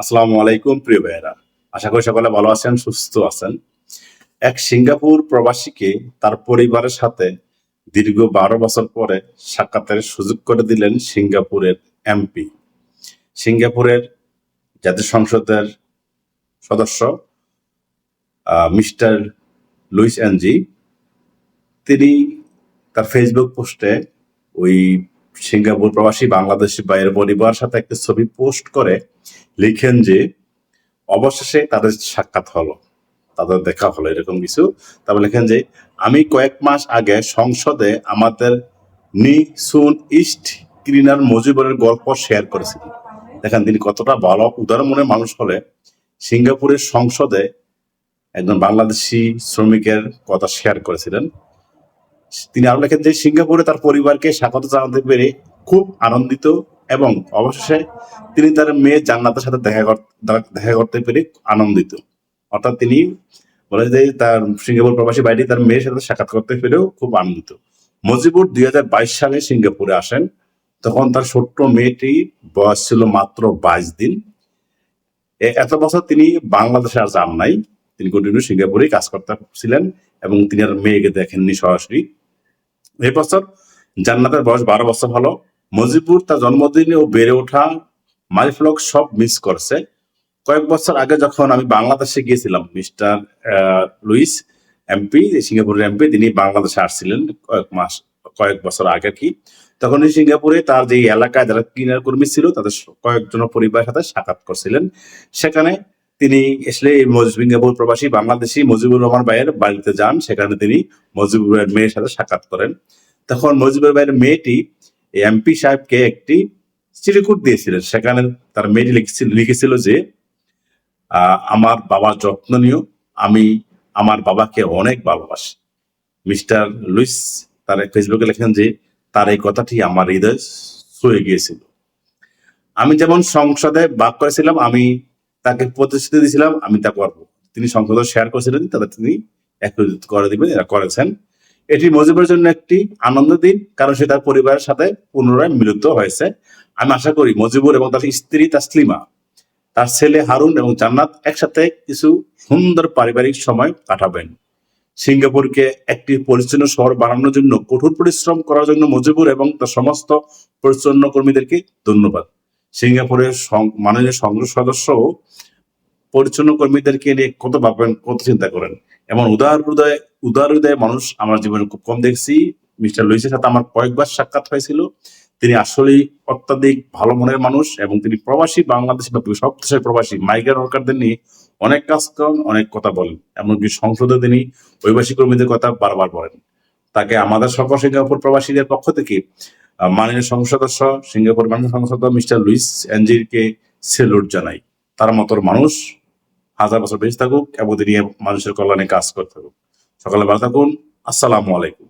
আসসালামু আলাইকুম, প্রিয় ভাইয়েরা। আশা করি সকলে ভালো আছেন, সুস্থ আছেন। এক সিঙ্গাপুর প্রবাসীকে তার পরিবারের সাথে দীর্ঘ বারো বছর পরে সাক্ষাতের সুযোগ করে দিলেন সিঙ্গাপুরের এমপি। সিঙ্গাপুরের জাতীয় সংসদের সদস্য মিস্টার লুইস এনজি, তিনি তার ফেসবুক পোস্টে ওই সিঙ্গাপুর প্রবাসী, বাংলাদেশি ভাইয়ের পরিবার সাথে একটা ছবি পোস্ট করে লিখেন যে, অবশেষে তাদের সাক্ষাৎ হলো, তাদের দেখা হলো, এরকম কিছু। তারপর লেখেন যে, আমি কয়েক মাস আগে সংসদে আমাদের নি সুন ইস্ট ক্লিনার মজিবরের গল্প শেয়ার করেছিলেন। দেখেন, তিনি কতটা ভালো, উদার মনের মানুষ হলে সিঙ্গাপুরের সংসদে একজন বাংলাদেশি শ্রমিকের কথা শেয়ার করেছিলেন। তিনি আরও লেখেন যে সিঙ্গাপুরে তার পরিবারকে স্বাগত জানাতে পেরে খুব আনন্দিত এবং অবশেষে তিনি তার মেয়ে জান্নাতের সাথে দেখা দেখা করতে পেরে আনন্দিত। অর্থাৎ তিনি বলে যে তার সিঙ্গাপুর প্রবাসী বাড়ি তার মেয়ের সাথে সাক্ষাৎ করতে পেরেও খুব আনন্দিত। মজিবুর দুই হাজার বাইশ সালে সিঙ্গাপুরে আসেন। তখন তার ছোট্ট মেয়েটি বয়স ছিল মাত্র বাইশ দিন। এত বছর তিনি বাংলাদেশে আর যান নাই। তিনি কন্টিনিউ সিঙ্গাপুরেই কাজ করতে ছিলেন এবং তিনি আর মেয়েকে দেখেননি সরাসরি। এই বছর জান্নাতের বয়স বারো বছর হলো। মজিবুর তার জন্মদিনে ও বেড়ে ওঠা মাইফ্লক সব মিস করছে। কয়েক বছর আগে যখন আমি বাংলাদেশে গিয়েছিলাম, মিস্টার লুইস এমপি, সিঙ্গাপুরের এমপি, তিনি বাংলাদেশে আসছিলেন কয়েক মাস, কয়েক বছর আগে কি। তখন সিঙ্গাপুরে তার যে এলাকায় যারা ক্লিনার কর্মী ছিল, তাদের কয়েকজন পরিবারের সাথে সাক্ষাৎ করছিলেন। সেখানে তিনি আসলে এই প্রবাসী বাংলাদেশি মুজিবুর রহমান ভাইয়ের বাড়িতে যান। সেখানে তিনি মুজিবুরের মেয়ের সাথে সাক্ষাৎ করেন। তখন মুজিবুর ভাইয়ের মেয়েটি এমপি সাহেবকে একটি চিরকুট দিয়েছিলেন। সেখানে তার মেয়েটি লিখেছিল লিখেছিল যে আমার বাবার যত্ন নিও। আমি আমার বাবাকে অনেক ভালোবাসি। মিস্টার লুইস তার ফেসবুকে লেখেন যে, তার এই কথাটি আমার হৃদয় ছুঁয়ে গিয়েছিল। আমি যেমন সংসদে বাদ করেছিলাম, আমি তাকে প্রতিশ্রুতি দিয়েছিলাম, আমি তা করব। তিনি সংসদে শেয়ার করেছিলেন তাদের তিনি একত্রিত করে দিবেন, এরা করেছেন। এটি মজিবের জন্য একটি আনন্দ দিন, কারণ সে তার পরিবারের সাথে পুনরায় মিলিত হয়েছে। আমি আশা করি মজিবুর এবং তার স্ত্রী তাসলিমা, তার ছেলে হারুন এবং জান্নাত একসাথে কিছু সুন্দর পারিবারিক সময় কাটাবেন। সিঙ্গাপুরকে একটি পরিচ্ছন্ন শহর বানানোর জন্য কঠোর পরিশ্রম করার জন্য মজিবুর এবং তার সমস্ত পরিচ্ছন্ন কর্মীদেরকে ধন্যবাদ। সিঙ্গাপুরের মাননীয় সংসদ সদস্য পরিচ্ছন্ন কর্মীদেরকে নিয়ে কত ভাবেন কত চিন্তা করেন? এমন উদার হৃদয় উদার হৃদয় মানুষ আমার জীবনে খুব কম দেখছি। মিস্টার লুইসের সাথে আমার কয়েকবার সাক্ষাৎ হয়েছিল। তিনি আসলেই অত্যাধিক ভালো মনের মানুষ এবং তিনি প্রবাসী বাংলাদেশি বা সব দেশের প্রবাসী। মাইগ্রেন্ট ওয়ার্কারদের নিয়ে অনেক কাজ করেন, অনেক কথা বলেন। এমনকি সংসদে তিনি অভিবাসী কর্মীদের কথা বারবার বলেন। তাকে আমাদের সকল সিঙ্গাপুর প্রবাসীদের পক্ষ থেকে মাননীয় সংসদ সদস্য সিঙ্গাপুর মাননীয় সংসদ মিস্টার লুইস এনজিরকে সেলুট জানাই। তার মতো মানুষ হাজার বছর বেঁচে থাকুক এবং মানুষের কল্যাণে কাজ করতে থাকুক। সকালে ভালো থাকুন। আসসালামু আলাইকুম।